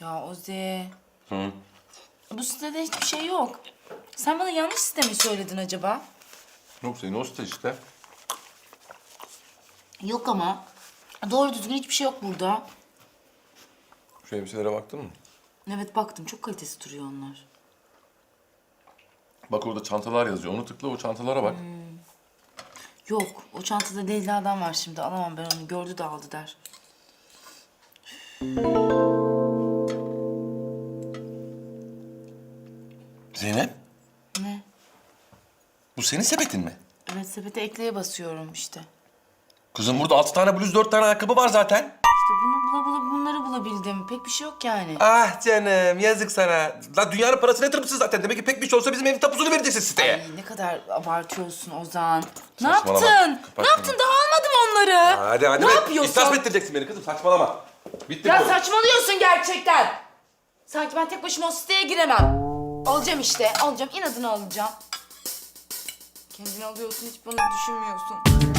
Ya Ozi, Hı. bu sitede hiçbir şey yok. Sen bana yanlış site mi söyledin acaba? Yok senin o site işte. Yok ama. Doğru düzgün hiçbir şey yok burada. Şu elbiselere baktın mı? Evet baktım, çok kalitesi duruyor onlar. Bak orada çantalar yazıyor. Onu tıkla o çantalara bak. Yok, o çantada Leyla'dan var şimdi. Alamam ben onu. Gördü de aldı der. Zeynep, Ne? bu senin sepetin mi? Evet, sepete ekleye basıyorum işte. Kızım burada altı tane bluz, dört tane ayakkabı var zaten. İşte bunu bula bula bunları bulabildim. Pek bir şey yok yani. Ah canım, yazık sana. La dünyanın parasını yatırmışsın zaten. Demek ki pek bir şey olsa bizim evin tapusunu vereceksin siteye. Ay ne kadar abartıyorsun Ozan. Ne Saçmalama. yaptın? Kapat ne yaptın? şunu. Daha almadım onları. Hadi hadi. Ne be. yapıyorsun? Mı ettireceksin beni kızım? Saçmalama. Bitti Ya bu. saçmalıyorsun gerçekten. Sanki ben tek başıma o siteye giremem. Alacağım işte, alacağım. İnadını alacağım. Kendini alıyorsun, hiç bana düşünmüyorsun.